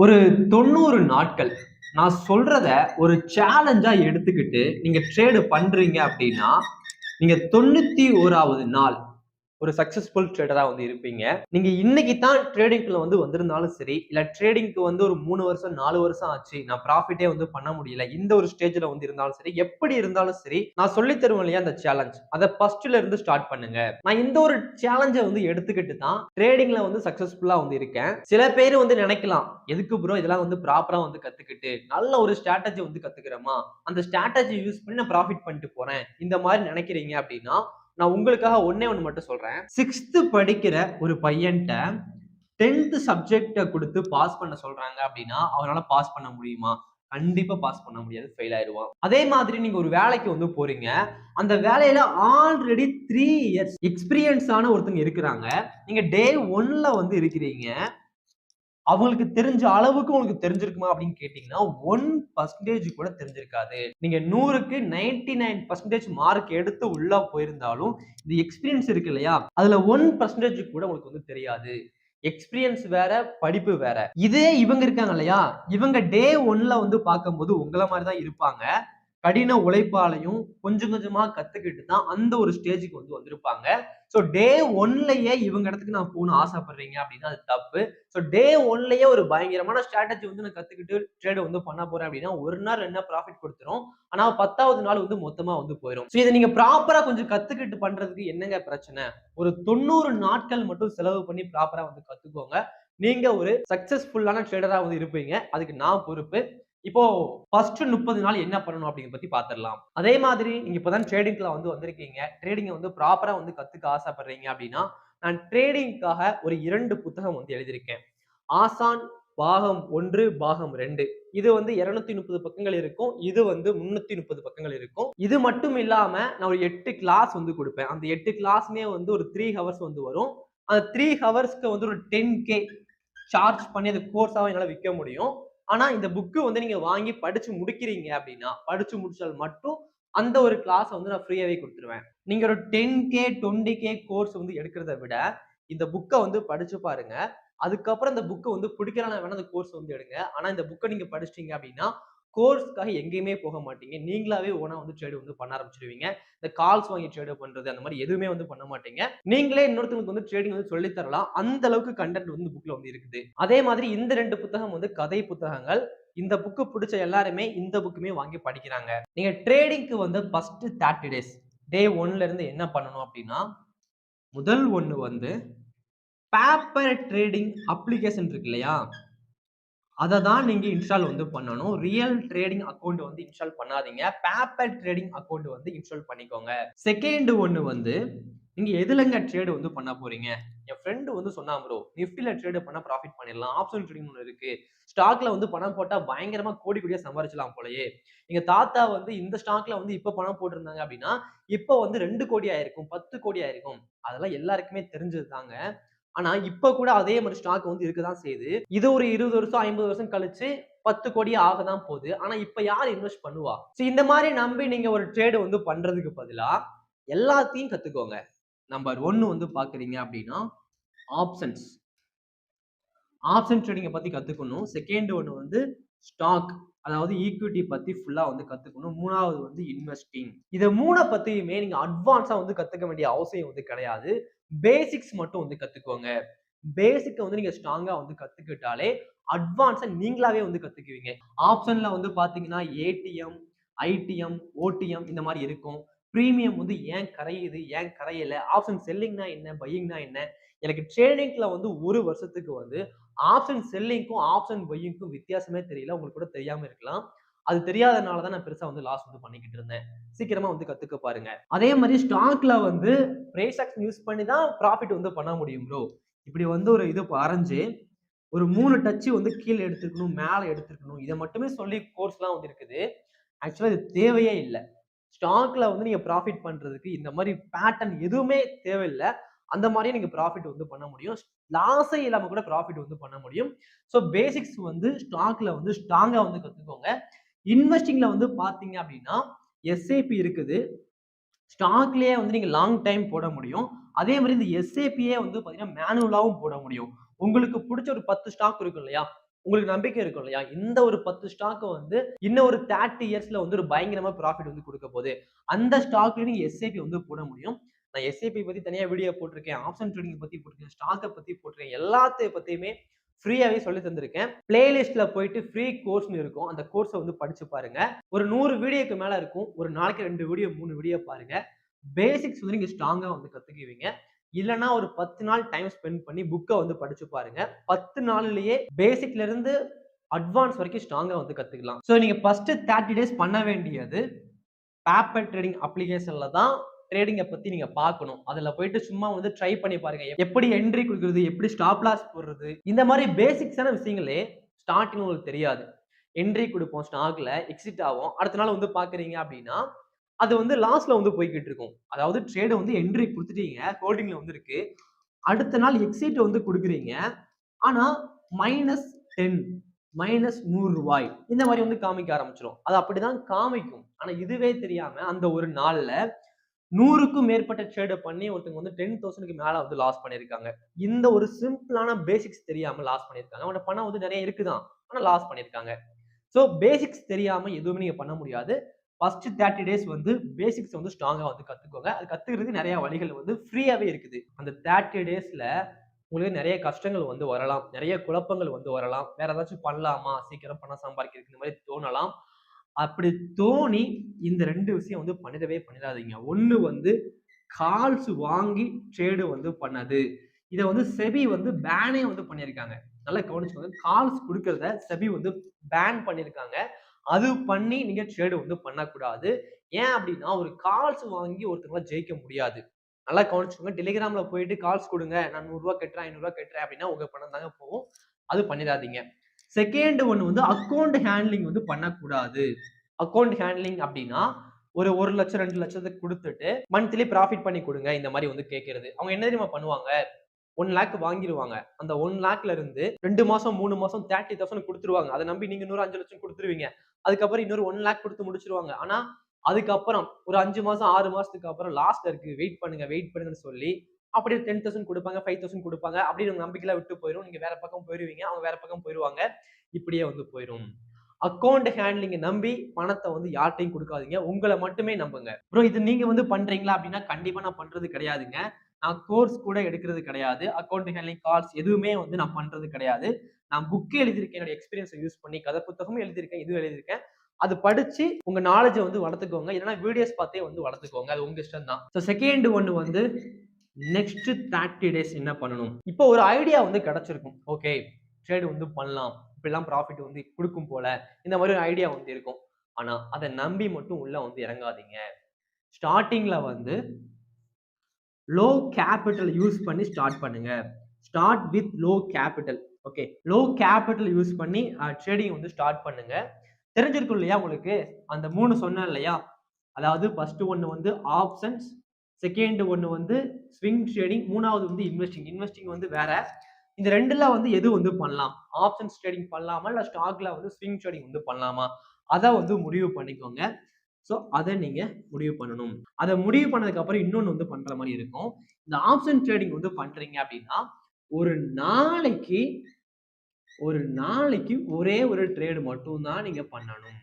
ஒரு தொண்ணூறு நாட்கள். நான் சொல்றத ஒரு சேலஞ்சா எடுத்துக்கிட்டு நீங்க ட்ரேடு பண்றீங்க அப்படின்னா நீங்க தொண்ணூத்தி ஓராவது நாள் ஒரு சக்சஸ்ஃபுல் ட்ரேடராக வந்து இருப்பீங்க. நீங்க இன்னைக்கு தான் ட்ரேடிங்ல வந்து வந்திருந்தாலும் சரி இல்ல ட்ரேடிங்க்கு வந்து ஒரு மூணு வருஷம் நாலு வருஷம் ஆச்சு நான் ப்ராஃபிட்டே வந்து பண்ண முடியல இந்த ஒரு ஸ்டேஜ்ல வந்து இருந்தாலும் சரி எப்படி இருந்தாலும் சரி நான் சொல்லி தருவேன் இல்லையா அந்த சேலஞ்ச் அதை ஃபர்ஸ்ட்ல இருந்து ஸ்டார்ட் பண்ணுங்க. நான் இந்த ஒரு சேலஞ்சை வந்து எடுத்துக்கிட்டு தான் ட்ரேடிங்ல வந்து சக்சஸ்ஃபுல்லா வந்து இருக்கேன். சில பேர் வந்து நினைக்கலாம் எதுக்கு ப்ரோ இதெல்லாம் வந்து ப்ராப்பரா வந்து கத்துக்கிட்டு நல்ல ஒரு ஸ்ட்ராட்டஜி வந்து கத்துக்கிறோமா? அந்த ஸ்ட்ராட்டஜி யூஸ் பண்ணி நான் ப்ராஃபிட் பண்ணிட்டு போறேன். இந்த மாதிரி நினைக்கிறீங்க அப்படின்னா நான் உங்களுக்காக ஒன்னே ஒன்று மட்டும் சொல்றேன். சிக்ஸ்த்து படிக்கிற ஒரு பையன்கிட்ட டென்த்து சப்ஜெக்டை கொடுத்து பாஸ் பண்ண சொல்றாங்க அப்படின்னா அவனால பாஸ் பண்ண முடியுமா? கண்டிப்பா பாஸ் பண்ண முடியாது ஃபெயில் ஆயிடுவான். அதே மாதிரி நீங்க ஒரு வேலைக்கு வந்து போறீங்க. அந்த வேலையில ஆல்ரெடி த்ரீ இயர்ஸ் எக்ஸ்பீரியன்ஸான ஒருத்தங்க இருக்கிறாங்க. நீங்க டே ஒன்ல வந்து இருக்கிறீங்க. அவங்களுக்கு தெரிஞ்ச அளவுக்கு உங்களுக்கு தெரிஞ்சிருக்குமா அப்படின்னு கேட்டீங்கன்னா ஒன் பர்சன்டேஜ் கூட தெரிஞ்சிருக்காது. நீங்க நூறுக்கு நைன்டி நைன் பர்சன்டேஜ் மார்க் எடுத்து உள்ள போயிருந்தாலும் இந்த எக்ஸ்பீரியன்ஸ் இருக்கு இல்லையா? அதுல ஒன் பர்சன்டேஜ் கூட உங்களுக்கு வந்து தெரியாது. எக்ஸ்பீரியன்ஸ் வேற படிப்பு வேற. இதே இவங்க இருக்காங்க இல்லையா? இவங்க டே ஒன்ல வந்து பார்க்கும்போது உங்களை மாதிரி தான் இருப்பாங்க. கடின உழைப்பாலையும் கொஞ்சம் கொஞ்சமா கத்துக்கிட்டு தான் அந்த ஒரு ஸ்டேஜுக்கு வந்து வந்திருப்பாங்க. ஸோ டே ஒன்லயே இவங்க இடத்துக்கு நான் போகணும் ஆசைப்படுறீங்க அப்படின்னா அது தப்பு. ஸோ டே ஒன்லயே ஒரு பயங்கரமான ஸ்ட்ராட்டஜி வந்து நான் கத்துக்கிட்டு ட்ரேட் வந்து பண்ண போறேன் அப்படின்னா ஒரு நாள் என்ன ப்ராஃபிட் கொடுத்துரும்? ஆனா பத்தாவது நாள் வந்து மொத்தமா வந்து போயிடும் ஸோ இதை நீங்க ப்ராப்பரா கொஞ்சம் கத்துக்கிட்டு பண்றதுக்கு என்னங்க பிரச்சனை? ஒரு தொண்ணூறு நாட்கள் மட்டும் செலவு பண்ணி ப்ராப்பரா வந்து கத்துக்கோங்க. நீங்க ஒரு சக்சஸ்ஃபுல்லான ட்ரேடரா வந்து இருப்பீங்க. அதுக்கு நான் பொறுப்பு. இப்போ ஃபர்ஸ்ட் முப்பது நாள் என்ன பண்ணணும் அப்படிங்கிறத பத்தி பாத்திரலாம் அதே மாதிரி நீங்க இப்பதான் ட்ரேடிங்ல வந்து வந்திருக்கீங்க. ட்ரேடிங்கை வந்து ப்ராப்பரா வந்து கத்துக்க ஆசைப்படுறீங்க அப்படின்னா நான் ட்ரேடிங்காக ஒரு இரண்டு புத்தகம் வந்து எழுதியிருக்கேன். ஆசான் பாகம் ஒன்று பாகம் ரெண்டு. இது வந்து இருநூத்தி முப்பது பக்கங்கள் இருக்கும். இது வந்து முன்னூத்தி முப்பது பக்கங்கள் இருக்கும். இது மட்டும் இல்லாம நான் ஒரு எட்டு கிளாஸ் வந்து கொடுப்பேன். அந்த எட்டு கிளாஸ்மே வந்து ஒரு த்ரீ ஹவர்ஸ் வந்து வரும். அந்த த்ரீ ஹவர்ஸ்க்கு வந்து ஒரு டென் கே சார்ஜ் பண்ணி அது கோர்ஸாக என்னால் விற்க முடியும். ஆனா இந்த புக்கு வந்து நீங்க வாங்கி படிச்சு முடிக்கிறீங்க அப்படின்னா படிச்சு முடிச்சால் மட்டும் அந்த ஒரு கிளாஸ் வந்து நான் ஃப்ரீயாவே கொடுத்துருவேன். நீங்க ஒரு ten K twenty K course வந்து எடுக்கிறத விட இந்த புக்கை வந்து படிச்சு பாருங்க. அதுக்கப்புறம் இந்த புக்கை வந்து பிடிக்கிறான வேணா அந்த கோர்ஸ் வந்து எடுங்க. ஆனா இந்த புக்கை நீங்க படிச்சிட்டீங்க அப்படின்னா கோர்ஸ்க்காக எங்கேயுமே போக மாட்டீங்க. நீங்களாவே ஓனா வந்து ட்ரேடு வந்து பண்ண ஆரம்பிச்சிருவீங்க. இந்த கால்ஸ் வாங்கி ட்ரேடு பண்றது அந்த மாதிரி எதுவுமே வந்து பண்ண மாட்டீங்க. நீங்களே இன்னொருத்தவங்களுக்கு வந்து ட்ரேடிங் வந்து சொல்லி தரலாம். அந்த அளவுக்கு கண்டென்ட் வந்து புக்ல வந்து இருக்குது. அதே மாதிரி இந்த ரெண்டு புத்தகம் வந்து கதை புத்தகங்கள். இந்த புக்கு பிடிச்ச எல்லாருமே இந்த புக்குமே வாங்கி படிக்கிறாங்க. நீங்க ட்ரேடிங்க்கு வந்து ஃபர்ஸ்ட் தேர்ட்டி டேஸ் டே ஒன்ல இருந்து என்ன பண்ணணும் அப்படின்னா முதல் ஒன்று வந்து பேப்பர் ட்ரேடிங் அப்ளிகேஷன் இருக்கு இல்லையா? அதை தான் நீங்கள் இன்ஸ்டால் வந்து பண்ணணும். ரியல் ட்ரேடிங் அக்கௌண்ட் வந்து இன்ஸ்டால் பண்ணாதீங்க. பேப்பர் ட்ரேடிங் அக்கௌண்ட் வந்து இன்ஸ்டால் பண்ணிக்கோங்க. செகண்ட் ஒன்று வந்து நீங்கள் எதுலங்க ட்ரேடு வந்து பண்ண போறீங்க? என் ஃப்ரெண்டு வந்து சொன்னா ப்ரோ நிஃப்டியில் ட்ரேடு பண்ணால் ப்ராஃபிட் பண்ணிடலாம். ஆப்ஷன் ட்ரேடிங் ஒன்று இருக்கு. ஸ்டாக்ல வந்து பணம் போட்டால் பயங்கரமாக கோடி கோடியாக சம்பாரிச்சலாம் போலயே. எங்கள் தாத்தா வந்து இந்த ஸ்டாக்ல வந்து இப்போ பணம் போட்டிருந்தாங்க அப்படின்னா இப்போ வந்து ரெண்டு கோடி ஆயிருக்கும் பத்து கோடி ஆயிருக்கும். அதெல்லாம் எல்லாருக்குமே தெரிஞ்சது தாங்க ஆனா இப்ப கூட அதே மாதிரி ஸ்டாக் வந்து இருக்கதான் செய்யுது. இது ஒரு இருபது வருஷம் ஐம்பது வருஷம் கழிச்சு பத்து கோடி ஆக தான் போகுது. ஆனா இப்ப யார் இன்வெஸ்ட் பண்ணுவா? ஸோ இந்த மாதிரி நம்பி நீங்க ஒரு ட்ரேடு வந்து பண்றதுக்கு பதிலா எல்லாத்தையும் கத்துக்கோங்க. நம்பர் ஒன்னு வந்து பாக்குறீங்க அப்படின்னா ஆப்ஷன்ஸ் ஆப்ஷன் ட்ரேடிங்கை பத்தி கத்துக்கணும். செகண்ட் ஒன்று வந்து ஸ்டாக் அதாவது ஈக்விட்டி பத்தி ஃபுல்லா வந்து கத்துக்கணும். மூணாவது வந்து இன்வெஸ்டிங் இதை மூணை பத்தியுமே நீங்க அட்வான்ஸா வந்து கத்துக்க வேண்டிய அவசியம் வந்து கிடையாது. பேசிக்ஸ் மட்டும் வந்து கத்துக்கோங்க. பேசிக்கை வந்து நீங்க ஸ்ட்ராங்கா வந்து கத்துக்கிட்டாலே அட்வான்ஸா நீங்களாவே வந்து கத்துக்குவீங்க. ஆப்ஷன்ல வந்து பாத்தீங்கன்னா ஏடிஎம் ஐடிஎம் ஓடிஎம் இந்த மாதிரி இருக்கும். ப்ரீமியம் வந்து ஏன் கரையுது ஏன் கரையல? ஆப்ஷன் செல்லிங்னா என்ன பையிங்னா என்ன? எனக்கு ட்ரேடிங்ல வந்து ஒரு வருஷத்துக்கு வந்து ஆப்ஷன் செல்லிங்க்கும் ஆப்ஷன் பையிங்க்கும் வித்தியாசமே தெரியல. உங்களுக்கு கூட தெரியாம இருக்கலாம். அது தெரியாதனால தான் நான் பெருசா வந்து லாஸ் வந்து பண்ணிக்கிட்டு இருந்தேன். சீக்கிரமா வந்து கத்துக்க பாருங்க. அதே மாதிரி ஸ்டாக்ல வந்து பிரைஸ் ஆக்ஷன் யூஸ் பண்ணி தான் ப்ராஃபிட் வந்து பண்ண முடியும் ப்ரோ இப்படி வந்து ஒரு இது அரைஞ்சு ஒரு மூணு டச்சு வந்து கீழே எடுத்துருக்கணும் மேலே எடுத்துருக்கணும் இதை மட்டுமே சொல்லி கோர்ஸ்லாம் வந்து இருக்குது. ஆக்சுவலாக இது தேவையே இல்லை. ஸ்டாக்ல வந்து நீங்கள் ப்ராஃபிட் பண்ணுறதுக்கு இந்த மாதிரி பேட்டர்ன் எதுவுமே தேவையில்லை. அந்த மாதிரியே நீங்கள் ப்ராஃபிட் வந்து பண்ண முடியும். லாஸே இல்லாமல் கூட ப்ராஃபிட் வந்து பண்ண முடியும். ஸோ பேசிக்ஸ் வந்து ஸ்டாக்ல வந்து ஸ்ட்ராங்காக வந்து கற்றுக்கோங்க இன்வெஸ்டிங்ல வந்து பாத்தீங்க அப்படின்னா எஸ்ஏபி இருக்குது. ஸ்டாக்லயே வந்து நீங்க லாங் டைம் போட முடியும். அதே மாதிரி இந்த எஸ்ஏபியே வந்து பாத்தீங்கன்னா மேனுவலாவும் போட முடியும். உங்களுக்கு பிடிச்ச ஒரு பத்து ஸ்டாக் இருக்கும் இல்லையா? உங்களுக்கு நம்பிக்கை இருக்கும் இல்லையா? இந்த ஒரு பத்து ஸ்டாக் வந்து இன்னும் ஒரு தேர்ட்டி இயர்ஸ்ல வந்து ஒரு பயங்கரமா ப்ராஃபிட் வந்து கொடுக்க போகுது. அந்த ஸ்டாக்ல நீங்க எஸ்ஐபி வந்து போட முடியும். நான் எஸ்ஐபி பத்தி தனியா வீடியோ போட்டிருக்கேன். ஆப்ஷன் ட்ரேடிங் பத்தி போட்டிருக்கேன். ஸ்டாக்கை பத்தி போட்டிருக்கேன். எல்லாத்தையும் பத்தியுமே ஃப்ரீயாகவே சொல்லி தந்திருக்கேன். பிளேலிஸ்ட்ல போயிட்டு ஃப்ரீ கோர்ஸ்னு இருக்கும். அந்த கோர்ஸை வந்து படிச்சு பாருங்க. ஒரு நூறு வீடியோக்கு மேல இருக்கும். ஒரு நாளைக்கு ரெண்டு வீடியோ மூணு வீடியோ பாருங்க. பேசிக்ஸ் வந்து நீங்க ஸ்ட்ராங்கா வந்து கத்துக்குவீங்க. இல்லைன்னா ஒரு பத்து நாள் டைம் ஸ்பெண்ட் பண்ணி புக்கை வந்து படிச்சு பாருங்க. பத்து நாள்லயே பேசிக்ல இருந்து அட்வான்ஸ் வரைக்கும் ஸ்ட்ராங்கா வந்து கத்துக்கலாம். ஸோ நீங்க ஃபர்ஸ்ட் தேர்ட்டி டேஸ் பண்ண வேண்டியது. பேப்பர் ட்ரேடிங் அப்ளிகேஷன்ல தான் ட்ரேடிங்கை பற்றி நீங்கள் பார்க்கணும். அதில் போயிட்டு சும்மா வந்து ட்ரை பண்ணி பாருங்க. எப்படி என்ட்ரி கொடுக்குறது எப்படி ஸ்டாப் லாஸ் போடுறது இந்த மாதிரி பேசிக்ஸான விஷயங்களே ஸ்டார்டிங் உங்களுக்கு தெரியாது. என்ட்ரி கொடுப்போம் ஸ்டாக்ல எக்ஸிட் ஆகும். அடுத்த நாள் வந்து பார்க்குறீங்க அப்படின்னா அது வந்து லாஸ்ட்ல வந்து போய்கிட்டு இருக்கும். அதாவது ட்ரேடை வந்து என்ட்ரி கொடுத்துட்டீங்க ஹோல்டிங்ல வந்து இருக்கு. அடுத்த நாள் எக்ஸிட் வந்து கொடுக்குறீங்க. ஆனா மைனஸ் டென் மைனஸ் நூறு ரூபாய் இந்த மாதிரி வந்து காமிக்க ஆரம்பிச்சிடும் அது அப்படிதான் காமிக்கும். ஆனா இதுவே தெரியாம அந்த ஒரு நாள்ல நூறுக்கும் மேற்பட்ட ட்ரேடை பண்ணி ஒருத்தவங்க வந்து டென் தௌசண்ட்க்கு மேல வந்து லாஸ் பண்ணியிருக்காங்க. இந்த ஒரு சிம்பிளான பேசிக்ஸ் தெரியாம லாஸ் பண்ணியிருக்காங்க. அவனோட பணம் வந்து நிறைய இருக்குதான். ஆனா லாஸ் பண்ணியிருக்காங்க. ஸோ பேசிக்ஸ் தெரியாம எதுவுமே நீங்க பண்ண முடியாது. ஃபர்ஸ்ட் தேர்ட்டி டேஸ் வந்து பேசிக்ஸ் வந்து ஸ்ட்ராங்கா வந்து கத்துக்கோங்க. அது கத்துக்கிறதுக்கு நிறைய வழிகள் வந்து ஃப்ரீயாவே இருக்குது. அந்த தேர்ட்டி டேஸ்ல உங்களுக்கு நிறைய கஷ்டங்கள் வந்து வரலாம். நிறைய குழப்பங்கள் வந்து வரலாம். வேற ஏதாச்சும் பண்ணலாமா? சீக்கிரம் பணம் சம்பாதிக்கிறதுக்கு இந்த மாதிரி தோணலாம். அப்படி தோணி இந்த ரெண்டு விஷயம் வந்து பண்ணிடவே பண்ணிடாதீங்க. ஒன்று வந்து கால்ஸ் வாங்கி ட்ரேடு வந்து பண்ணது. இதை வந்து செபி வந்து பேனே வந்து பண்ணியிருக்காங்க. நல்லா கவனிச்சுக்கோங்க. கால்ஸ் கொடுக்கறத செபி வந்து பேன் பண்ணியிருக்காங்க. அது பண்ணி நீங்க ட்ரேடு வந்து பண்ணக்கூடாது. ஏன் அப்படின்னா ஒரு கால்ஸ் வாங்கி ஒருத்தவங்கள ஜெயிக்க முடியாது. நல்லா கவனிச்சுக்கோங்க. டெலிகிராம்ல போயிட்டு கால்ஸ் கொடுங்க. நான் நூறுரூவா கட்டுறேன் ஐநூறுரூவா கட்டுறேன் அப்படின்னா உங்க பணம் தாங்க போகும். அது பண்ணிடாதீங்க. செகண்ட் ஒன்று வந்து அக்கௌண்ட் ஹேண்ட்லிங் வந்து பண்ணக்கூடாது. அக்கௌண்ட் ஹேண்ட்லிங் அப்படின்னா ஒரு ஒரு லட்சம் ரெண்டு லட்சத்துக்கு கொடுத்துட்டு மந்த்லி ப்ராஃபிட் பண்ணி கொடுங்க இந்த மாதிரி வந்து கேட்கறது. அவங்க என்ன தெரியுமா பண்ணுவாங்க? ஒன் லேக் வாங்கிடுவாங்க அந்த ஒன் லேக்ல இருந்து ரெண்டு மாசம் மூணு மாசம் தேர்ட்டி தௌசண்ட் கொடுத்துருவாங்க. அதை நம்பி நீங்க இன்னொரு அஞ்சு லட்சம் கொடுத்துருவீங்க. அதுக்கப்புறம் இன்னொரு ஒன் லேக் கொடுத்து முடிச்சிருவாங்க. ஆனா அதுக்கப்புறம் ஒரு அஞ்சு மாசம் ஆறு மாசத்துக்கு அப்புறம் லாஸ்ட்ல இருக்கு. வெயிட் பண்ணுங்க வெயிட் பண்ணுங்கன்னு சொல்லி அப்படியே டென் தௌசண்ட் கொடுப்பாங்க ஃபைவ் தௌசண்ட் கொடுப்பாங்க. அப்படின்னு உங்க நம்பிக்கையில விட்டு போயிடும் நீங்க வேற பக்கம் போயிருவீங்க. அவங்க வேற பக்கம் போயிருவாங்க. இப்படியே வந்து போயிடும் அக்கௌண்ட் ஹேண்ட்லிங்க நம்பி பணத்தை வந்து யார்ட்டையும் கொடுக்காதீங்க. உங்களை மட்டுமே நம்புங்க. ப்ரோ இது நீங்க வந்து பண்றீங்களா அப்படின்னா கண்டிப்பா நான் பண்றது கிடையாதுங்க. நான் கோர்ஸ் கூட எடுக்கிறது கிடையாது. அக்கௌண்ட் ஹேண்ட்லிங் கால்ஸ் எதுவுமே வந்து நான் பண்றது கிடையாது. நான் புக்கு எழுதியிருக்கேன். என்னோட எக்ஸ்பீரியன்ஸை யூஸ் பண்ணி கதை புத்தகமும் எழுதியிருக்கேன். இதுவும் எழுதியிருக்கேன். அது படிச்சு உங்க நாலேஜை வந்து வளர்த்துக்கோங்க. இல்லைன்னா வீடியோஸ் பார்த்தே வந்து வளர்த்துக்கோங்க. அது உங்க இஷ்டம் தான் ஸோ செகண்ட் ஒன்று வந்து நெக்ஸ்ட் தேர்ட்டி டேஸ் என்ன பண்ணணும்? இப்போ ஒரு ஐடியா வந்து கிடைச்சிருக்கும். ஓகே ட்ரேடு வந்து பண்ணலாம். இப்படிலாம் ப்ராஃபிட் வந்து கொடுக்கும் போல இந்த மாதிரி ஒரு ஐடியா வந்து இருக்கும். ஆனால் அதை நம்பி மட்டும் உள்ள வந்து இறங்காதீங்க. ஸ்டார்டிங்கில் வந்து லோ கேபிட்டல் யூஸ் பண்ணி ஸ்டார்ட் பண்ணுங்க. Start with low capital okay low capital use பண்ணி ட்ரேடிங் வந்து ஸ்டார்ட் பண்ணுங்க. தெரிஞ்சிருக்கும் இல்லையா உங்களுக்கு? அந்த மூணு சொன்னேன் இல்லையா? அதாவது ஃபர்ஸ்ட் ஒன்று வந்து ஆப்ஷன்ஸ் செகண்ட் ஒன்று வந்து ஸ்விங் ட்ரேடிங் மூணாவது வந்து இன்வெஸ்டிங் இன்வெஸ்டிங் வந்து வேற. இந்த ரெண்டுல வந்து எது வந்து பண்ணலாம்? ஆப்ஷன்ஸ் ட்ரேடிங் பண்ணலாமா? இல்லை ஸ்டாக்ல வந்து ஸ்விங் ட்ரேடிங் வந்து பண்ணலாமா? அதை வந்து முடிவு பண்ணிக்கோங்க. ஸோ அதை நீங்க முடிவு பண்ணணும். அதை முடிவு பண்ணதுக்கு அப்புறம் இன்னொன்று வந்து பண்ற மாதிரி இருக்கும். இந்த ஆப்ஷன் ட்ரேடிங் வந்து பண்றீங்க அப்படின்னா ஒரு நாளைக்கு ஒரு நாளைக்கு ஒரே ஒரு ட்ரேடு மட்டும்தான் நீங்க பண்ணணும்.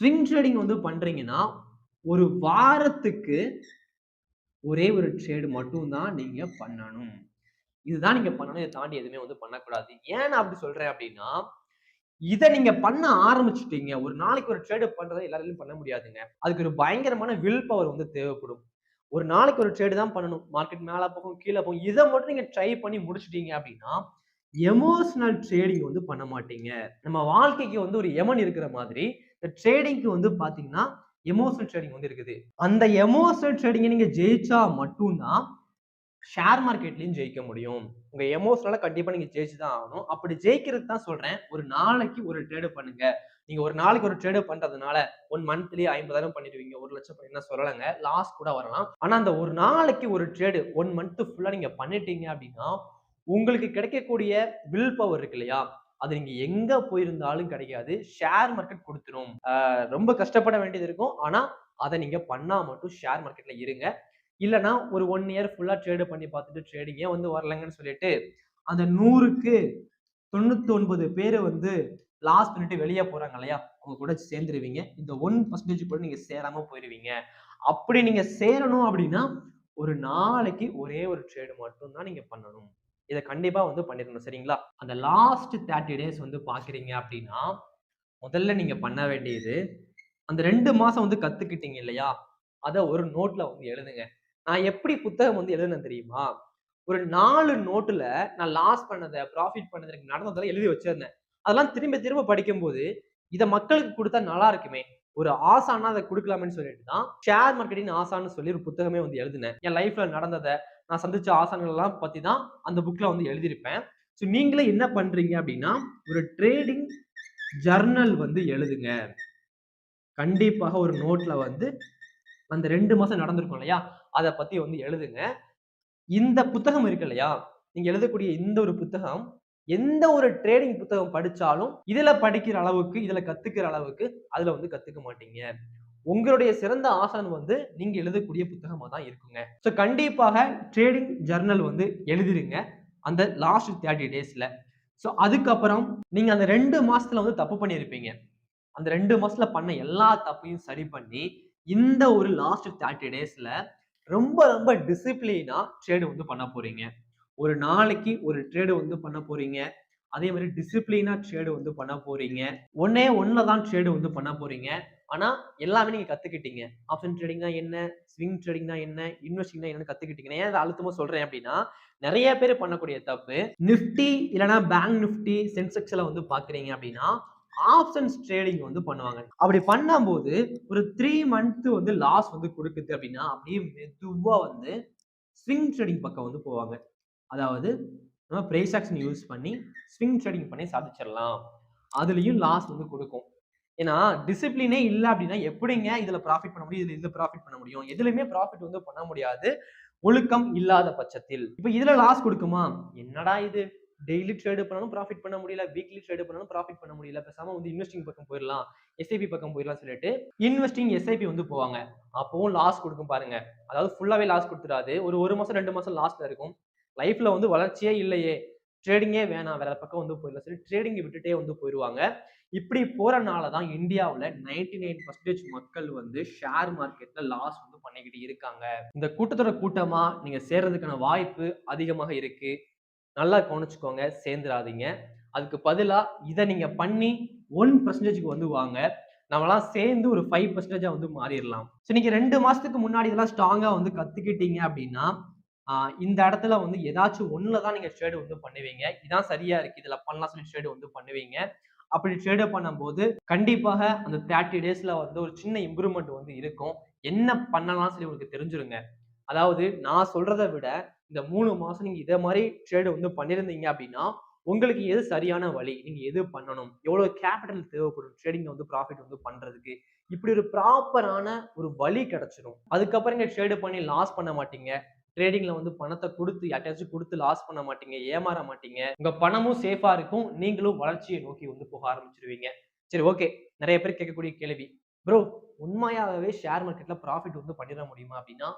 ஸ்விங் ட்ரேடிங் வந்து பண்றீங்கன்னா ஒரு வாரத்துக்கு ஒரே ஒரு ட்ரேடு மட்டும்தான் நீங்க பண்ணணும். இதுதான் நீங்க பண்ணணும். இதை தாண்டி எதுவுமே வந்து பண்ணக்கூடாது. ஏன் அப்படி சொல்றேன் அப்படின்னா இதை நீங்க பண்ண ஆரம்பிச்சுட்டீங்க. ஒரு நாளைக்கு ஒரு ட்ரேடு பண்றதை எல்லாராலையும் பண்ண முடியாதுங்க. அதுக்கு ஒரு பயங்கரமான வில் பவர் வந்து தேவைப்படும். ஒரு நாளைக்கு ஒரு ட்ரேடு தான் பண்ணணும். மார்க்கெட் மேல போகும் கீழே போகும். இதை மட்டும் நீங்க ட்ரை பண்ணி முடிச்சிட்டீங்க அப்படின்னா எமோஷனல் ட்ரேடிங் வந்து பண்ண மாட்டீங்க. நம்ம வாழ்க்கைக்கு வந்து ஒரு எமன் இருக்கிற மாதிரி இந்த ட்ரேடிங்க்கு வந்து பாத்தீங்கன்னா எமோஷனல் ட்ரேடிங் வந்து இருக்குது. அந்த எமோஷனல் ட்ரேடிங்கை நீங்கள் ஜெயிச்சா மட்டும்தான் ஷேர் மார்க்கெட்லையும் ஜெயிக்க முடியும். உங்கள் எமோஷனலா கண்டிப்பாக நீங்கள் ஜெயிச்சு தான் ஆகணும். அப்படி ஜெயிக்கிறது தான் சொல்கிறேன் ஒரு நாளைக்கு ஒரு ட்ரேடு பண்ணுங்க. நீங்கள் ஒரு நாளைக்கு ஒரு ட்ரேடு பண்ணுறதுனால ஒன் மந்த்லி ஐம்பதாயிரம் பண்ணிடுவீங்க ஒரு லட்சம் பண்ணினா சொல்லலைங்க? லாஸ் கூட வரலாம். ஆனால் அந்த ஒரு நாளைக்கு ஒரு ட்ரேடு ஒன் மந்த்து ஃபுல்லாக நீங்கள் பண்ணிட்டீங்க அப்படின்னா உங்களுக்கு கிடைக்கக்கூடிய வில் பவர் இருக்கு இல்லையா? அது நீங்க எங்க போயிருந்தாலும் கிடைக்காது. ஷேர் மார்க்கெட் கொடுத்துரும். ரொம்ப கஷ்டப்பட வேண்டியது இருக்கும். ஆனா அதை நீங்க பண்ணா மட்டும் ஷேர் மார்க்கெட்ல இருங்க. இல்லைன்னா ஒரு ஒன் இயர் ஃபுல்லா ட்ரேடு பண்ணி பார்த்துட்டு ட்ரேடிங்கே வந்து வரலங்கன்னு சொல்லிட்டு அந்த நூறுக்கு தொண்ணூத்தி ஒன்பது பேர் வந்து லாஸ் பண்ணிட்டு வெளியே போறாங்க இல்லையா? அவங்க கூட சேர்ந்துருவீங்க. இந்த ஒன் பர்சன்டேஜ் கூட நீங்க சேராம போயிருவீங்க. அப்படி நீங்க சேரணும் அப்படின்னா ஒரு நாளைக்கு ஒரே ஒரு ட்ரேடு மட்டும்தான் நீங்க பண்ணணும். இதை கண்டிப்பா வந்து பண்ணிடணும் சரிங்களா? அந்த லாஸ்ட் தேர்ட்டி டேஸ் வந்து பாக்குறீங்க அப்படின்னா முதல்ல நீங்க பண்ண வேண்டியது அந்த ரெண்டு மாசம் வந்து கத்துக்கிட்டீங்க இல்லையா? அதை ஒரு நோட்ல வந்து எழுதுங்க. நான் எப்படி புத்தகம் வந்து எழுதுனேன் தெரியுமா? ஒரு நாலு நோட்டுல நான் லாஸ் பண்ணதை ப்ராஃபிட் பண்ணதை எனக்கு நடந்ததெல்லாம் எழுதி வச்சிருந்தேன். அதெல்லாம் திரும்ப திரும்ப படிக்கும்போது இதை மக்களுக்கு கொடுத்தா நல்லா இருக்குமே. ஒரு ஆசானா அதை கொடுக்கலாமேன்னு சொல்லிட்டு தான் ஷேர் மார்க்கெட்டிங் ஆசான்னு சொல்லி ஒரு புத்தகமே வந்து எழுதினேன். என் லைஃப்ல நடந்ததை நான் சந்திச்ச ஆசான்கள் எல்லாம் பத்தி தான் அந்த புக்ல வந்து எழுதியிருப்பேன். ஸோ நீங்களே என்ன பண்றீங்க அப்படின்னா ஒரு ட்ரேடிங் ஜர்னல் வந்து எழுதுங்க. கண்டிப்பாக ஒரு நோட்ல வந்து அந்த ரெண்டு மாசம் நடந்திருக்கும் இல்லையா? அதை பத்தி வந்து எழுதுங்க. இந்த புத்தகம் இருக்கு இல்லையா? நீங்க எழுதக்கூடிய இந்த ஒரு புத்தகம் எந்த ஒரு ட்ரேடிங் புத்தகம் படிச்சாலும் இதுல படிக்கிற அளவுக்கு இதுல கத்துக்கிற அளவுக்கு அதுல வந்து கத்துக்க மாட்டீங்க. உங்களுடைய சிறந்த ஆசான் வந்து நீங்க எழுதக்கூடிய புத்தகமா தான் இருக்குங்க. ஸோ கண்டிப்பாக ட்ரேடிங் ஜர்னல் வந்து எழுதிருங்க. அந்த லாஸ்ட் தேர்ட்டி டேஸ்ல ஸோ அதுக்கப்புறம் நீங்க அந்த ரெண்டு மாசத்துல வந்து தப்பு பண்ணியிருப்பீங்க. அந்த ரெண்டு மாசத்துல பண்ண எல்லா தப்பையும் சரி பண்ணி இந்த ஒரு லாஸ்ட் தேர்ட்டி டேஸ்ல ரொம்ப ரொம்ப டிசிப்ளினா ட்ரேடு வந்து பண்ண போறீங்க. ஒரு நாளைக்கு ஒரு ட்ரேடு வந்து பண்ண போறீங்க. அதே மாதிரி டிசிப்ளினா ட்ரேடு வந்து பண்ண போறீங்க. ஒன்னே ஒன்ல தான் ட்ரேடு வந்து பண்ண போறீங்க. ஆனா எல்லாமே நீங்க கத்துக்கிட்டீங்க. ஆப்ஷன் ட்ரேடிங்னா என்ன? ஸ்விங் ட்ரேடிங்னா என்ன? இன்வெஸ்டிங்னா என்னன்னு கத்துக்கிட்டீங்க. ஏன் அதை அழுத்தமா சொல்றேன் அப்படின்னா நிறைய பேர் பண்ணக்கூடிய தப்பு நிஃப்டி இல்லைன்னா பேங்க் நிஃப்டி சென்செக்ஸ்ல வந்து பாக்குறீங்க அப்படின்னா ஆப்ஷன்ஸ் ட்ரேடிங் வந்து பண்ணுவாங்க. அப்படி பண்ணும்போது ஒரு த்ரீ மந்த் வந்து லாஸ் வந்து கொடுக்குது அப்படின்னா அப்படியே மெதுவாக வந்து ஸ்விங் ட்ரேடிங் பக்கம் வந்து போவாங்க. அதாவது நம்ம ப்ரைஸ் ஆக்ஷன் யூஸ் பண்ணி ஸ்விங் ட்ரேடிங் பண்ணி சாதிச்சிடலாம். அதுலேயும் லாஸ் வந்து கொடுக்கும். ஏன்னா டிசிப்ளினே இல்லை அப்படின்னா எப்படிங்க இதுல ப்ராஃபிட் பண்ண முடியும்? இதுல இதுல ப்ராஃபிட் பண்ண முடியும்? எதுலையுமே ப்ராஃபிட் வந்து பண்ண முடியாது. ஒழுக்கம் இல்லாத பட்சத்தில். இப்ப இதுல லாஸ் கொடுக்குமா? என்னடா இது? டெய்லி ட்ரேடு பண்ணாலும் ப்ராஃபிட் பண்ண முடியல. வீக்லி ட்ரேடு பண்ணாலும் ப்ராஃபிட் பண்ண முடியல. பேசாம வந்து இன்வெஸ்டிங் பக்கம் போயிடலாம். எஸ்ஐபி பக்கம் போயிடலாம் சொல்லிட்டு இன்வெஸ்டிங் எஸ்ஐபி வந்து போவாங்க. அப்பவும் லாஸ் கொடுக்கும் பாருங்க. அதாவது ஃபுல்லாவே லாஸ் கொடுத்துடாது. ஒரு ஒரு மாசம் ரெண்டு மாசம் லாஸ்ட்ல இருக்கும். லைஃப்ல வந்து வளர்ச்சியே இல்லையே. ட்ரேடிங்கே வேணாம் வேற பக்கம் வந்து போயிடலாம் சரி ட்ரேடிங் விட்டுட்டே வந்து போயிடுவாங்க இப்படி போறனால தான் இந்தியாவில் நைன்டி நைன் பர்சன்டேஜ் மக்கள் வந்து ஷேர் மார்க்கெட்ல லாஸ் வந்து பண்ணிக்கிட்டு இருக்காங்க. இந்த கூட்டத்தோட கூட்டமா நீங்க சேர்றதுக்கான வாய்ப்பு அதிகமாக இருக்கு. நல்லா கவனிச்சுக்கோங்க சேர்ந்துடாதீங்க. அதுக்கு பதிலாக இதை நீங்க பண்ணி ஒன் பர்சன்டேஜ்க்கு வந்து வாங்க. நம்மளாம் சேர்ந்து ஒரு ஃபைவ் பர்சன்டேஜாக வந்து மாறிடலாம். ஸோ நீங்கள் ரெண்டு மாதத்துக்கு முன்னாடி இதெல்லாம் ஸ்ட்ராங்காக வந்து கற்றுக்கிட்டீங்க அப்படின்னா இந்த இடத்துல வந்து ஏதாச்சும் ஒண்ணுல தான் நீங்க ட்ரேடு வந்து பண்ணுவீங்க. இதான் சரியா இருக்கு. இதுல பண்ணலாம் சொல்லி ட்ரேடு வந்து பண்ணுவீங்க. அப்படி ட்ரேடு பண்ணும்போது கண்டிப்பாக அந்த தேர்ட்டி டேஸ்ல வந்து ஒரு சின்ன இம்ப்ரூவ்மெண்ட் வந்து இருக்கும். என்ன பண்ணலாம் சொல்லி உங்களுக்கு தெரிஞ்சிருங்க. அதாவது நான் சொல்றதை விட இந்த மூணு மாசம் நீங்க இதே மாதிரி ட்ரேடு வந்து பண்ணியிருந்தீங்க அப்படின்னா உங்களுக்கு எது சரியான வழி? நீங்க எது பண்ணணும்? எவ்வளவு கேபிட்டல் தேவைப்படும்? ட்ரேடிங் வந்து ப்ராஃபிட் வந்து பண்றதுக்கு. இப்படி ஒரு ப்ராப்பரான ஒரு வழி கிடைச்சிடும் அதுக்கப்புறம் நீங்க ட்ரேடு பண்ணி லாஸ் பண்ண மாட்டீங்க. ட்ரேடிங்ல வந்து பணத்தை கொடுத்து யார்ட்டாச்சும் கொடுத்து லாஸ் பண்ண மாட்டீங்க ஏமாற மாட்டீங்க உங்க பணமும் சேஃபா இருக்கும் நீங்களும் வளர்ச்சியை நோக்கி வந்து போக ஆரம்பிச்சிருவீங்க. சரி ஓகே நிறைய பேர் கேட்கக்கூடிய கேள்வி ப்ரோ உண்மையாகவே ஷேர் மார்க்கெட்ல ப்ராஃபிட் வந்து பண்ணிட முடியுமா? அப்படின்னா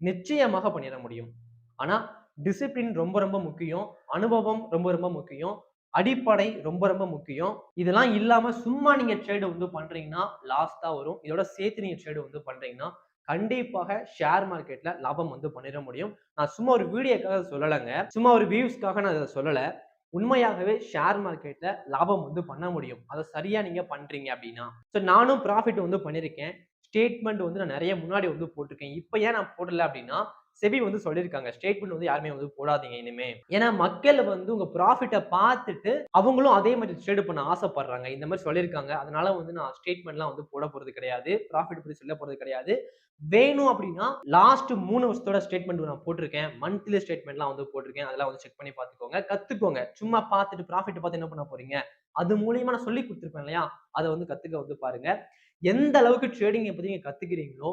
நிச்சயமாக பண்ணிட முடியும். ஆனா டிசிப்ளின் ரொம்ப ரொம்ப முக்கியம் அனுபவம் ரொம்ப ரொம்ப முக்கியம் அடிப்படை ரொம்ப ரொம்ப முக்கியம். இதெல்லாம் இல்லாம சும்மா நீங்க ட்ரேடு வந்து பண்றீங்கன்னா லாஸ் தான் வரும். இதோட சேர்த்து நீங்க ட்ரேடு வந்து பண்றீங்கன்னா கண்டிப்பாக ஷேர் மார்க்கெட்ல லாபம் வந்து பண்ணிட முடியும். நான் சும்மா ஒரு வீடியோக்காக சொல்லலைங்க. சும்மா ஒரு வியூஸ்க்காக நான் அதை சொல்லலை. உண்மையாகவே ஷேர் மார்க்கெட்ல லாபம் வந்து பண்ண முடியும். அதை சரியா நீங்க பண்றீங்க அப்படின்னா. ஸோ நானும் ப்ராஃபிட் வந்து பண்ணியிருக்கேன். ஸ்டேட்மெண்ட் வந்து நான் நிறைய முன்னாடி வந்து போட்டிருக்கேன். இப்போ ஏன் நான் போடல அப்படின்னா செபி வந்து சொல்லியிருக்காங்க. ஸ்டேட்மெண்ட் வந்து யாருமே வந்து போடாதீங்க இனிமே. ஏன்னா மக்கள் வந்து உங்க ப்ராஃபிட்டை பார்த்துட்டு அவங்களும் அதே மாதிரி ட்ரேடு பண்ண ஆசைப்படுறாங்க. இந்த மாதிரி சொல்லியிருக்காங்க. அதனால வந்து நான் ஸ்டேட்மெண்ட்லாம் வந்து போட போறது கிடையாது. ப்ராஃபிட் பத்தி சொல்ல போறது கிடையாது. வேணும் அப்படின்னா லாஸ்ட் மூணு வருஷத்தோட ஸ்டேட்மெண்ட் நான் போட்டிருக்கேன். மந்த்லி ஸ்டேட்மெண்ட்லாம் வந்து போட்டிருக்கேன். அதெல்லாம் வந்து செக் பண்ணி பார்த்துக்கோங்க. கத்துக்கோங்க. சும்மா பார்த்துட்டு ப்ராஃபிட் பார்த்து என்ன பண்ண போறீங்க? அது மூலியமா நான் சொல்லி கொடுத்துருப்பேன் இல்லையா? அதை வந்து கத்துக்க வந்து பாருங்க. எந்த அளவுக்கு ட்ரேடிங்கை பத்தி நீங்க கத்துக்கிறீங்களோ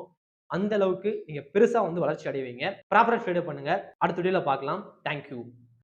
அந்த அளவுக்கு நீங்க பெருசா வந்து வளர்ச்சி அடைவீங்க. ப்ராப்பரா ட்ரேட் பண்ணுங்க. அடுத்த வீடியோல பார்க்கலாம். தேங்க்யூ